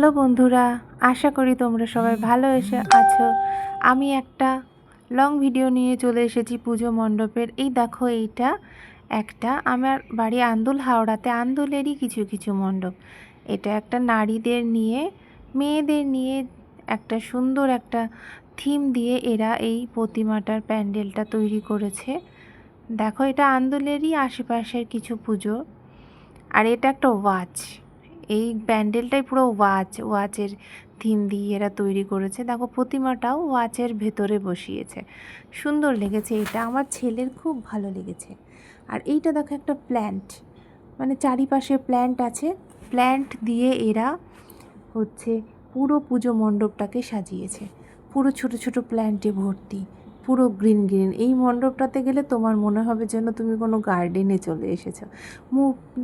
Hello বন্ধুরা, আশা করি তোমরা সবাই ভালো এসে আছো। আমি একটা লং ভিডিও নিয়ে চলে এসেছি পুজো মণ্ডপের। এই দেখো এইটা একটা আমার বাড়ি আন্দুল হাওড়াতে, আন্দুলেরই কিছু কিছু মণ্ডপ। এটা একটা নারীদের নিয়ে, মেয়েদের নিয়ে একটা সুন্দর একটা থিম দিয়ে এরা এই প্রতিমাটার প্যান্ডেলটা তৈরি করেছে। দেখো এটা আন্দুলেরই আশেপাশের কিছু পুজো। আর এটা একটা ওয়াচ এই প্যান্ডেলটাই পুরো ওয়াচ, ওয়াচের থিম দিয়ে এরা তৈরি করেছে। দেখো, প্রতিমাটাও ওয়াচের ভেতরে বসিয়েছে। সুন্দর লেগেছে এটা। আমার ছেলের খুব ভালো লেগেছে। আর এইটা দেখো একটা প্ল্যান্ট মানে চারিপাশে প্ল্যান্ট আছে। প্ল্যান্ট দিয়ে এরা হচ্ছে পুরো পুজো মণ্ডপটাকে সাজিয়েছে। পুরো ছোট ছোট প্ল্যান্টে ভর্তি। পুরো গ্রিন গ্রিন। এই মণ্ডপটাতে গেলে তোমার মনে হবে যেন তুমি কোনো গার্ডেনে চলে এসেছ।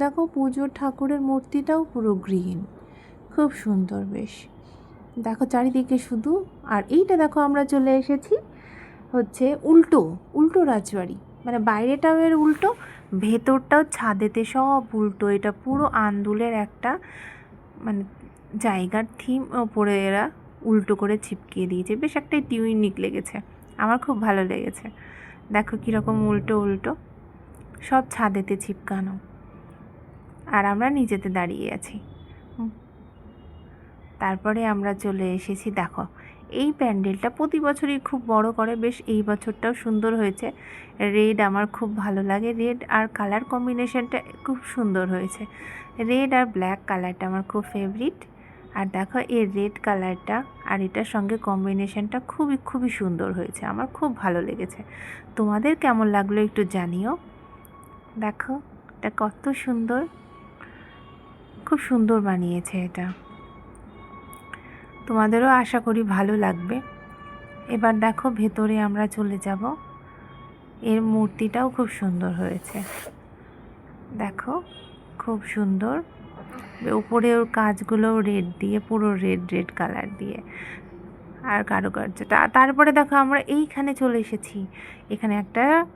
দেখো পুজোর ঠাকুরের মূর্তিটাও পুরো গ্রিন। খুব সুন্দর বেশ। দেখো চারিদিকে শুধু, আর এইটা দেখো আমরা চলে এসেছি হচ্ছে উল্টো উল্টো রাজবাড়ি। মানে বাইরেটাও এর উল্টো, ভেতরটাও ছাদেতে সব উল্টো। এটা পুরো আন্দুলের একটা মানে জায়গার থিম, ওপরে এরা উল্টো করে ছিপকিয়ে দিয়েছে। বেশ একটা টিউনিক লেগেছে। আমার খুব ভালো লেগেছে। দেখো কীরকম উল্টো উল্টো। সব ছাদেতে ছিপকানো। আর আমরা নিজেতে দাঁড়িয়ে আছি। তারপরে আমরা চলে এসেছি, দেখো। এই প্যান্ডেলটা প্রতি বছরই খুব বড় করে। বেশ এই বছরটাও সুন্দর হয়েছে। রেড আমার খুব ভালো লাগে। রেড আর কালার কম্বিনেশনটা খুব সুন্দর হয়েছে। রেড আর ব্ল্যাক কালারটা আমার খুব ফেভারিট। আর দেখো এই রেড কালারটা আর এটার সঙ্গে কম্বিনেশনটা খুবই খুবই সুন্দর হয়েছে। আমার খুব ভালো লেগেছে। তোমাদের কেমন লাগল একটু জানিও। দেখো, এটা কত সুন্দর। খুব সুন্দর বানিয়েছে এটা। তোমাদেরও আশা করি ভালো লাগবে। এবার দেখো ভেতরে আমরা চলে যাব। এর মূর্তিটাও খুব সুন্দর হয়েছে। দেখো, খুব সুন্দর। উপরে ওর কাজগুলো রেড দিয়ে, পুরো রেড রেড কালার দিয়ে আর কারুকার্যটা। তারপরে দেখো আমরা এইখানে চলে এসেছি। এখানে একটা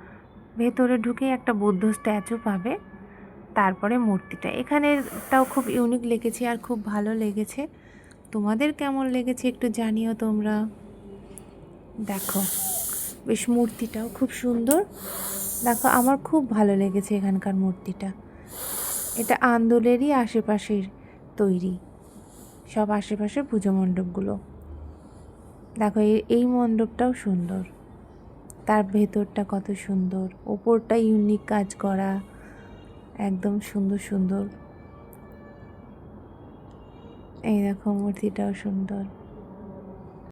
ভেতরে ঢুকে একটা বুদ্ধ স্ট্যাচু পাবে। তারপরে মূর্তিটা। এখানেটাও খুব ইউনিক লেগেছে আর খুব ভালো লেগেছে। তোমাদের কেমন লেগেছে একটু জানিও তোমরা। দেখো, বেশ মূর্তিটাও খুব সুন্দর। দেখো, আমার খুব ভালো লেগেছে এখানকার মূর্তিটা। এটা আন্দোলেরই আশেপাশের তৈরি। সব আশেপাশের পুজো মণ্ডপগুলো। দেখো এই- মণ্ডপটাও সুন্দর। তার ভেতরটা কত সুন্দর। ওপরটা ইউনিক কাজ করা। একদম সুন্দর সুন্দর। এই দেখো, মূর্তিটাও সুন্দর।